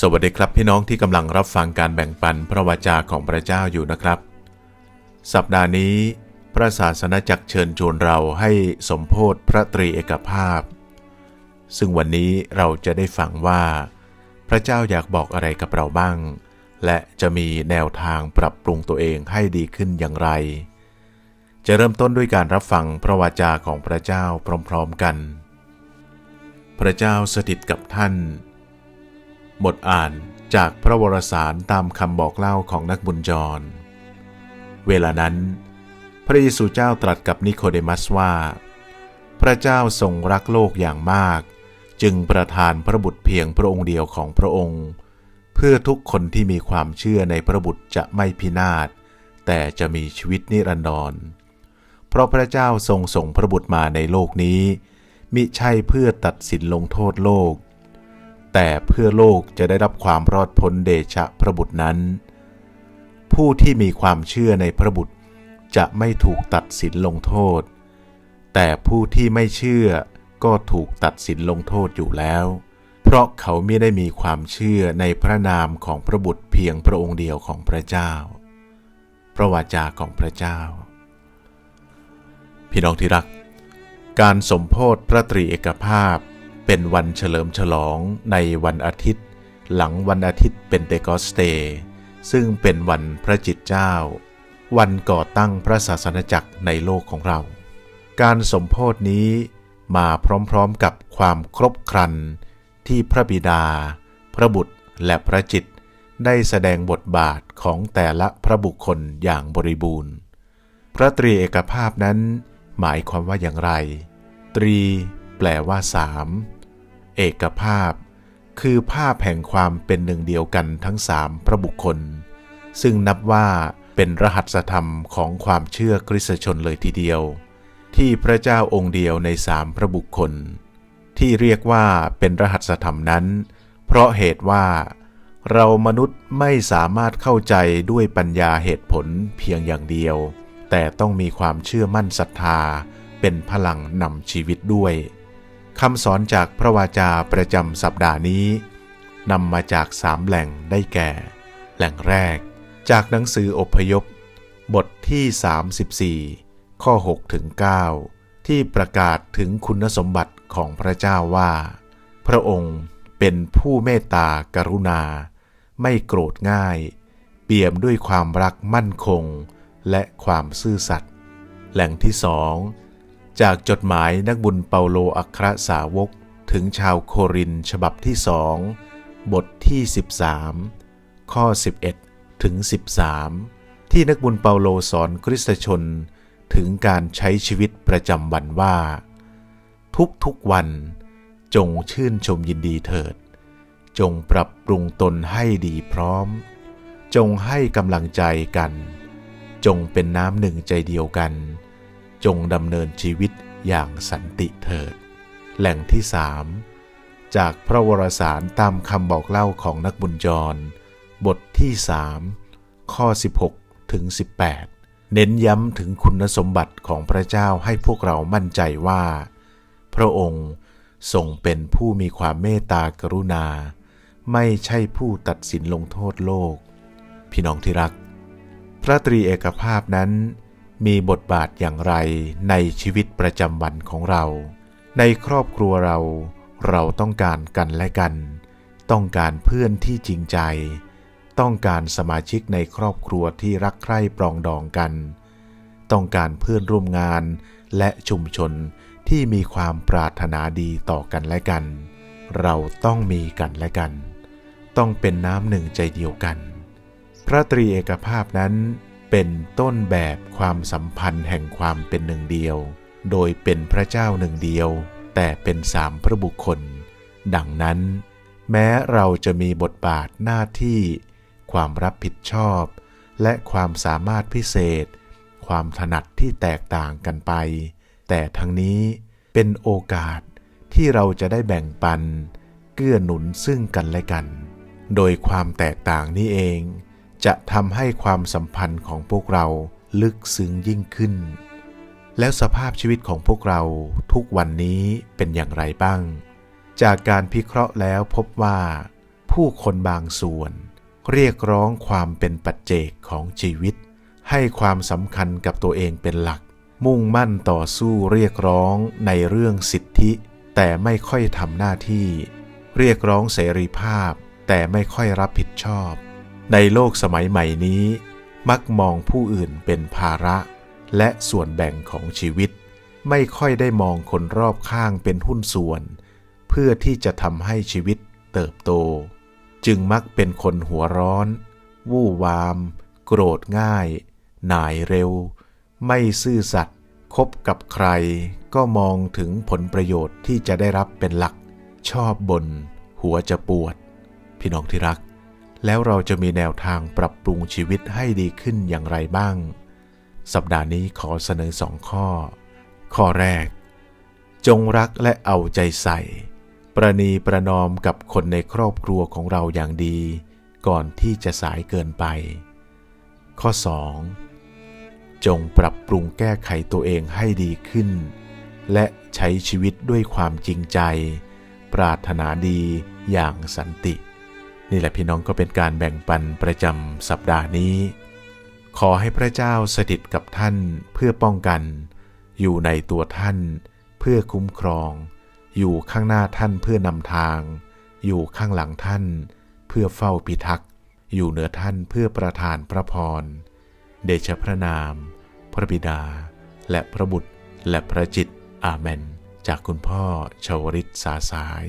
สวัสดีครับพี่น้องที่กำลังรับฟังการแบ่งปันพระวจาของพระเจ้าอยู่นะครับ สัปดาห์นี้ พระศาสนาจักรเชิญชวนเราให้สมโพธพระตรีเอกภาพ ซึ่งวันนี้เราจะได้ฟังว่า พระเจ้าอยากบอกอะไรกับเราบ้าง และจะมีแนวทางปรับปรุงตัวเองให้ดีขึ้นอย่างไร จะเริ่มต้นด้วยการรับฟังพระวจาของพระเจ้าพร้อม ๆกัน พระเจ้าสถิตกับท่าน บทอ่านจากพระวรสารตามคำบอกเล่าของนักบุญจร เวลานั้น พระเยซูเจ้าตรัสกับนิโคเดมัสว่า พระเจ้าทรงรักโลกอย่างมาก จึงประทานพระบุตรเพียงพระองค์เดียวของพระองค์ เพื่อทุกคนที่มีความเชื่อในพระบุตรจะไม่พินาศ แต่จะมีชีวิตนิรันดร เพราะพระเจ้าทรงส่งพระบุตรมาในโลกนี้มิใช่เพื่อตัดสินลงโทษโลก แต่เพื่อโลกจะได้รับความรอดพ้นเดชะพระบุตรนั้น ผู้ที่มีความเชื่อในพระบุตรจะไม่ถูกตัดสินลงโทษ แต่ผู้ที่ไม่เชื่อก็ถูกตัดสินลงโทษอยู่แล้ว เพราะเขาไม่ได้มีความเชื่อในพระนามของพระบุตรเพียงพระองค์เดียวของพระเจ้า พระวาจาของพระเจ้า พี่น้องที่รัก การสมโพธพระตรีเอกภาพ เป็นวันเฉลิมฉลองในวันอาทิตย์ หลังวันอาทิตย์เป็นเตกอสเตซึ่งเป็นวันพระจิตเจ้า วันก่อตั้งพระศาสนจักรในโลกของเรา การสมโพธนี้มาพร้อมๆกับความครบครันที่พระบิดา พระบุตรและพระจิต ได้แสดงบทบาทของแต่ละพระบุคคลอย่างบริบูรณ์ พระตรีเอกภาพนั้นหมายความว่าอย่างไร ตรี แปลว่าสาม เอกภาพ คือภาพแห่งความเป็นหนึ่งเดียวกันทั้งสามพระบุคคล ซึ่งนับว่าเป็นรหัสธรรมของความเชื่อคริสตชนเลยทีเดียว ที่พระเจ้าองค์เดียวในสามพระบุคคล ที่เรียกว่าเป็นรหัสธรรมนั้น เพราะเหตุว่า เรามนุษย์ไม่สามารถเข้าใจด้วยปัญญาเหตุผลเพียงอย่างเดียว แต่ต้องมีความเชื่อมั่นศรัทธาเป็นพลังนำชีวิตด้วย คำสอนจากพระวาจาประจำสัปดาห์นี้นำมาจากสามแหล่งได้แก่ แหล่งแรก จากหนังสืออพยพ บทที่ 34 ข้อ6ถึง9ที่ประกาศถึงคุณสมบัติของพระเจ้าว่า พระองค์เป็นผู้เมตตากรุณา ไม่โกรธง่าย เปี่ยมด้วยความรักมั่นคงและความซื่อสัตย์แหล่งที่สอง จากจดหมายนักบุญเปาโลอัครสาวกถึงชาวโครินฉบับที่สองบทที่ 13 ข้อ 11 ถึง 13 ที่นักบุญเปาโลสอนคริสตชนถึงการใช้ชีวิตประจำวันว่า ทุกๆวันจงชื่นชมยินดีเถิด จงปรับปรุงตนให้ดีพร้อม จงให้กำลังใจกัน จงเป็นน้ำหนึ่งใจเดียวกัน จงดำเนินชีวิตอย่างสันติเถิด แหล่งที่สามจากพระวรสารตามคำบอกเล่าของนักบุญจร บทที่สามข้อ 16 ถึง 18 เน้นย้ำถึงคุณสมบัติของพระเจ้าให้พวกเรามั่นใจว่า พระองค์ทรงเป็นผู้มีความเมตตากรุณา ไม่ใช่ผู้ตัดสินลงโทษโลก พี่น้องที่รัก พระตรีเอกภาพนั้น มีบทบาทอย่างไรในชีวิตประจำวันของเรา ในครอบครัวเราเราต้องการกันและกัน ต้องการเพื่อนที่จริงใจ ต้องการสมาชิกในครอบครัวที่รักใคร่ปรองดองกัน ต้องการเพื่อนร่วมงานและชุมชนที่มีความปรารถนาดีต่อกันและกัน เราต้องมีกันและกัน ต้องเป็นน้ำหนึ่งใจเดียวกัน พระตรีเอกภาพนั้น เป็นต้นแบบความสัมพันธ์แห่งความเป็นหนึ่งเดียว โดยเป็นพระเจ้าหนึ่งเดียว แต่เป็นสามพระบุคคล ดังนั้น แม้เราจะมีบทบาทหน้าที่ ความรับผิดชอบ และความสามารถพิเศษ ความถนัดที่แตกต่างกันไป แต่ทั้งนี้เป็นโอกาสที่เราจะได้แบ่งปัน เกื้อหนุนซึ่งกันและกัน โดยความแตกต่างนี้เอง จะทำให้ความสัมพันธ์ของพวกเราลึกซึ้งยิ่งขึ้น แล้วสภาพชีวิตของพวกเราทุกวันนี้เป็นอย่างไรบ้าง จากการพิเคราะห์แล้วพบว่า ผู้คนบางส่วน เรียกร้องความเป็นปัจเจกของชีวิต ให้ความสำคัญกับตัวเองเป็นหลัก มุ่งมั่นต่อสู้เรียกร้องในเรื่องสิทธิ แต่ไม่ค่อยทำหน้าที่ เรียกร้องเสรีภาพ แต่ไม่ค่อยรับผิดชอบ ในโลกสมัยใหม่นี้ มักมองผู้อื่นเป็นภาระ และส่วนแบ่งของชีวิต ไม่ค่อยได้มองคนรอบข้างเป็นหุ้นส่วน เพื่อที่จะทำให้ชีวิตเติบโต จึงมักเป็นคนหัวร้อน วู่วาม โกรธง่าย หน่ายเร็ว ไม่ซื่อสัตย์คบกับใครก็มองถึงผลประโยชน์ที่จะได้รับเป็นหลัก ชอบบน หัวจะปวด พี่น้องที่รัก แล้วเราจะมีแนวทางปรับปรุงชีวิตให้ดีขึ้นอย่างไรบ้าง สัปดาห์นี้ขอเสนอสองข้อ ข้อแรก จงรักและเอาใจใส่ ประนีประนอมกับคนในครอบครัวของเราอย่างดี ก่อนที่จะสายเกินไป ข้อ 2. จงปรับปรุงแก้ไขตัวเองให้ดีขึ้น และใช้ชีวิตด้วยความจริงใจ ปรารถนาดีอย่างสันติ นี่แหละพี่น้องก็เป็นการแบ่งปันประจำสัปดาห์นี้ ขอให้พระเจ้าสถิตกับท่านเพื่อป้องกัน อยู่ในตัวท่าน เพื่อคุ้มครอง อยู่ข้างหน้าท่านเพื่อนำทาง อยู่ข้างหลังท่าน เพื่อเฝ้าพิทักษ์อยู่เหนือท่านเพื่อประทานพระพร เดชะพระนาม พระบิดา และพระบุตรและพระจิต อาเมน จากคุณพ่อชาวริตสาสาย